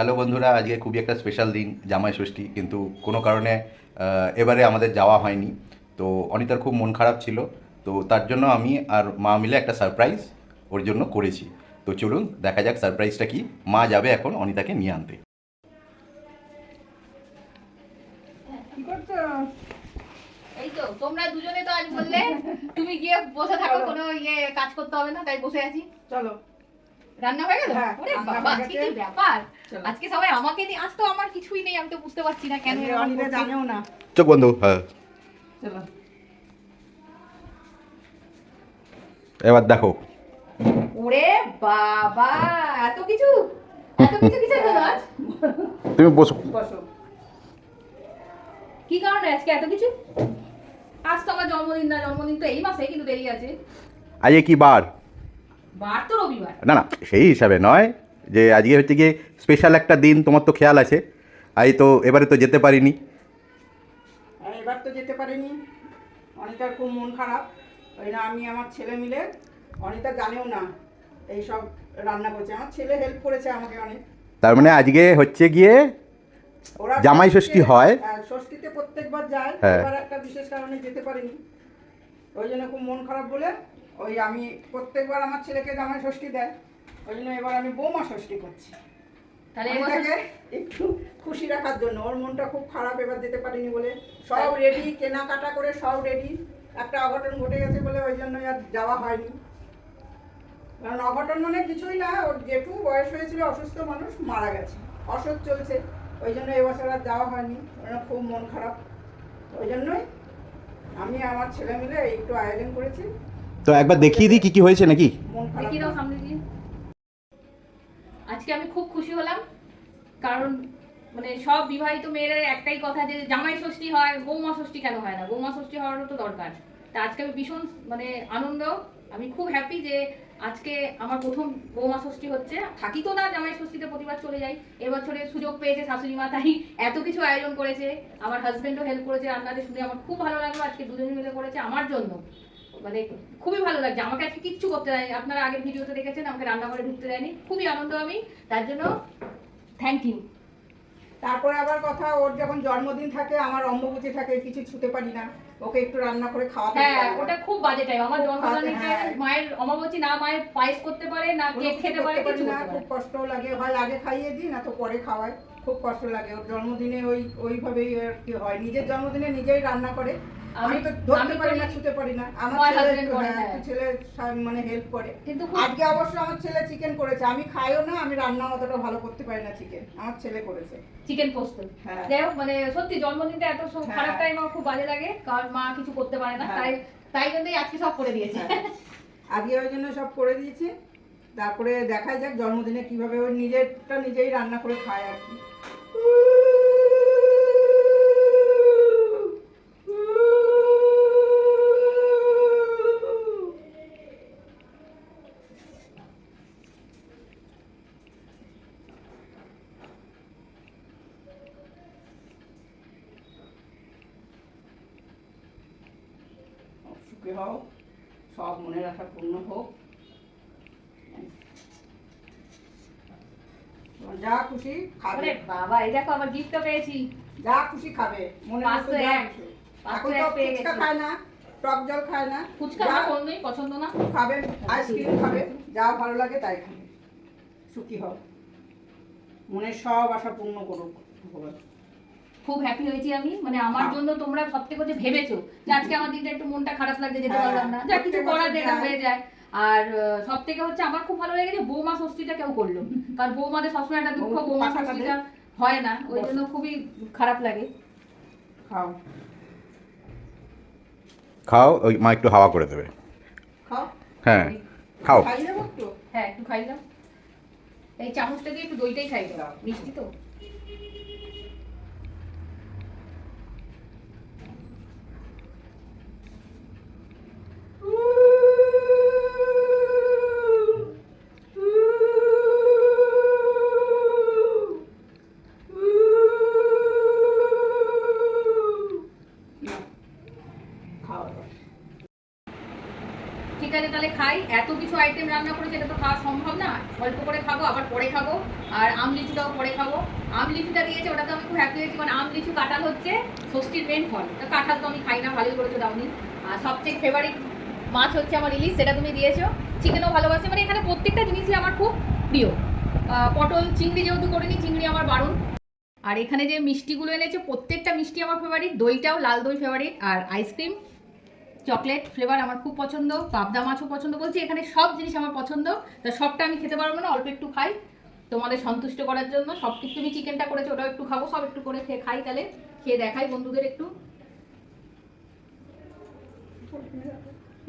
Hello বন্ধুরা আজকে খুবই একটা স্পেশাল দিন জামাই ষষ্ঠী কিন্তু কোনো কারণে এবারে আমাদের যাওয়া হয়নি। তো অনিতার খুব মন খারাপ ছিল তো তার জন্য আমি আর মা মিলে একটা সারপ্রাইজ ওর জন্য করেছি। তো চলুন দেখা যাক সারপ্রাইজটা কি। মা যাবে এখন অনিতাকে নিয়ে আনতে। এই তো তোমরা দুজনে তো আজ বললে তুমি গিয়ে বসে থাকো কোনো ইয়ে কাজ করতে হবে না তাই বসে আছি। চলো। রান্না হয়ে গেল? হ্যাঁ, ওরে বাবা আজকে। কি ব্যাপার। আজকে সবাই আমাকে নিয়ে আজ তো আমার কিছুই নেই আমি তো বুঝতে পারছি না কেন এরকম অনিতা। জানেও না। চোখ বন্ধু হ্যাঁ। চলো। এবার দেখো। ওরে বাবা এত কিছু? এত কিছু কিছু আজ? তুমি বসো। বসো। কি কারণে আজকে এত কিছু? আজ তো আমার জন্মদিন না জন্মদিন তো এই মাসে কিন্তু দেরি আছে। আজকে কি বার? না না সেই হিসাবে নয় যে আজকে হচ্ছে গিয়ে স্পেশাল একটা দিন তোমার তো খেয়াল আছে। আজ তো এবারে তো যেতে পারিনি। আর এবার তো যেতে পারিনি। অনিতার খুব মন খারাপ। ওই না আমি আমার ছেলে মিলে অনিতা জানেও না এই সব রান্না করছে। আমার ছেলে হেল্প করেছে আমাকে অনেক। তার মানে আজকে হচ্ছে গিয়ে ওরা জামাই ষষ্ঠী হয়? হ্যাঁ, ষষ্ঠীতে প্রত্যেকবার যায়। হ্যাঁ। এবার একটা বিশেষ কারণে যেতে পারিনি। ওই জন্য খুব মন খারাপ বলে ওই আমি প্রত্যেকবার আমার ছেলেকে জামাই ষষ্ঠী দেয় ওই জন্য এবার আমি বৌমা ষষ্ঠী করছি। তাহলে অনিতাকে একটু খুশি রাখার জন্য ওর মনটা খুব খারাপ এবার যেতে পারিনি বলে। সব রেডি কেনাকাটা করে সব রেডি একটা অঘটন ঘটে গেছে বলে ওই জন্য আর যাওয়া হয়নি। কারণ অঘটন মানে কিছুই না ওর জেঠু বয়স হয়েছিল অসুস্থ মানুষ মারা গেছে। অসুখ চলছে ওই জন্য এবছর আর যাওয়া হয়নি ওর খুব মন খারাপ। ওই জন্যই আমি আমার ছেলে মিলে একটু আয়োজন করেছি। তো একবার দেখিয়ে দিই কি কি হয়েছে নাকি? দাও সামনে দিয়ে। আজকে আমি খুব খুশি হলাম কারণ মানে সব বিবাহিত মেয়েদের একটাই কথা যে জামাই ষষ্ঠী হয় বৌমা ষষ্ঠী কেন হয় না? বৌমা ষষ্ঠী হওয়ারও তো দরকার। তা আজকে আমি ভীষণ মানে আনন্দ আমি খুব হ্যাপি যে আজকে আমার প্রথম বৌমা ষষ্ঠী হচ্ছে। থাকি তো না জামাই ষষ্ঠীতে প্রতিবার চলে যাই। এবছরে সুযোগ পেয়েছে শাশুড়ি মা তাই এত কিছু আয়োজন করেছে। আমার হাজবেন্ডও হেল্প করেছে রান্নাতে শুনে আমার খুব ভালো লাগল। আজকে দুজনে মিলে করেছে আমার জন্য। মানে খুবই ভালো লাগছে। আমাকে আজকে কিচ্ছু করতে দেয়নি। আপনারা আগের ভিডিওতে দেখেছেন আমাকে রান্নাঘরে ঢুকতে দেয়নি। খুবই আনন্দ আমি। তার জন্য থ্যাংক ইউ তারপরে আবার কথা ওর যখন জন্মদিন থাকে আমার অম্বুবচি থাকে কিছু ছুতে পারি না। ওকে একটু রান্না করে খাওয়াতে হ্যাঁ ওটা খুব বাজে টাইম আমার জন্মদিনে হ্যাঁ। মায়ের অমাবচী না মায়ের পায়েস করতে পারে না কেক খেতে পারে কিছু না, খুব কষ্ট লাগে। হয় আগে খাইয়ে দিই না তো পরে খাওয়াই। খুব কষ্ট লাগে। ওর জন্মদিনে ওই ওইভাবেই আর কি হয়। নিজের জন্মদিনে নিজেই রান্না করে। আমি তো ধরতে পারি না ছুতে পারি না। আমার ছেলে হ্যাঁ। ছেলে মানে হেল্প করে। কিন্তু আজকে অবশ্য আমার ছেলে চিকেন করেছে। আমি খাইও না আমি রান্না অতটা ভালো করতে পারি না চিকেন আমার ছেলে করেছে। চিকেন পোস্ত। হ্যাঁ। যাই হোক মানে সত্যি জন্মদিনটা এত হ্যাঁ। খারাপ টাইম আমার খুব বাজে লাগে কারণ মা কিছু করতে পারে না। তাই তাই জন্যই আজকে সব করে দিয়েছে। আজকে ওই জন্য সব করে দিয়েছি। তারপরে দেখা যাক জন্মদিনে কীভাবে ওই নিজেরটা নিজেই রান্না করে খায় আর কি। সুখী হও সব মনের আশা পূর্ণ হোক। যা খুশি খাবে। বাবা এই দেখো গিফটও পেয়েছি। যা খুশি খাবে মনে পাঁচশো এক। এখন তো ফুচকা খায় না টক জল খায় না ফুচকা আমার কোনোই পছন্দ না। খাবে আইসক্রিম খাবে যা ভালো লাগে তাই খাবে। সুখী হও। মনের সব আশা পূর্ণ করুক ভগবান। খুব হ্যাপি হয়েছি আমি। মানে আমার হ্যাঁ। জন্য তোমরা সব থেকে হচ্ছে ভেবেছো যে আজকে আমার দিনটা একটু মনটা খারাপ লাগছে যেতে হ্যাঁ, পারলাম না। যা কিছু করার যেটা হয়ে। যায়। আর সব থেকে হচ্ছে আমার খুব ভালো লেগেছে বৌমা ষষ্ঠীটা কেউ করল। কারণ বৌমাদের সবসময় একটা দুঃখ বৌমা ষষ্ঠীটা হয় না ওই জন্য খুবই খারাপ লাগে। খাও। খাও ওই মা একটু হাওয়া করে দেবে। খাও? হ্যাঁ খাও। খাই একটু? হ্যাঁ একটু খাইলাম এই চামচটা দিয়ে একটু দইটাই খাই দাও। মিষ্টি তো? ঠিক আছে, তাহলে খাই। এত কিছু আইটেম রান্না করেছে, এটা তো খাওয়া সম্ভব না। অল্প করে খাব, আবার পরে খাব। আর আম লিচুটাও পরে খাব। আম লিচুটা দিয়েছে, ওটা তো আমি খুব হ্যাপি হয়েছি মানে আম লিচু কাঁঠাল হচ্ছে ষষ্ঠীর মেন ফল। তো কাঁঠাল তো আমি খাই না, ভালোই করেছ, দাওনি। আর সবচেয়ে ফেভারিট মাছ হচ্ছে আমার ইলিশ, সেটা তুমি দিয়েছ। চিকেনও ভালোবাসি মানে এখানে প্রত্যেকটা জিনিসই আমার খুব প্রিয়। পটল, চিংড়ি যেহেতু করিনি, চিংড়ি আমার বারণ। আর এখানে যে মিষ্টিগুলো এনেছে, প্রত্যেকটা মিষ্টি আমার ফেভারিট দইটাও, লাল দই ফেভারিট আর আইসক্রিম চকলেট ফ্লেভার আমার খুব পছন্দ, পাবদা মাছও পছন্দ বলছি, এখানে সব জিনিস আমার পছন্দ। তা সবটা আমি খেতে পারব না, অল্প একটু খাই। তোমাদের সন্তুষ্ট করার জন্য সব কিছু তুমি চিকেনটা করেছ, ওটাও একটু খাব, সব একটু করে খেয়ে খাই তাহলে, খেয়ে দেখাই বন্ধুদের একটু।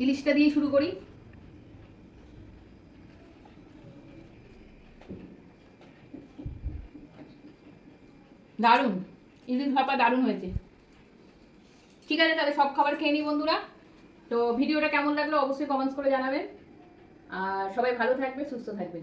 ইলিশটা দিয়ে শুরু করি। দারুণ, ইলিশ ভাপা দারুণ হয়েছে। ঠিক আছে তাহলে সব খাবার খেয়ে নিই বন্ধুরা। তো ভিডিওটা কেমন লাগল অবশ্যই কমেন্টস করে জানাবেন। আর সবাই ভালো থাকবে সুস্থ থাকবে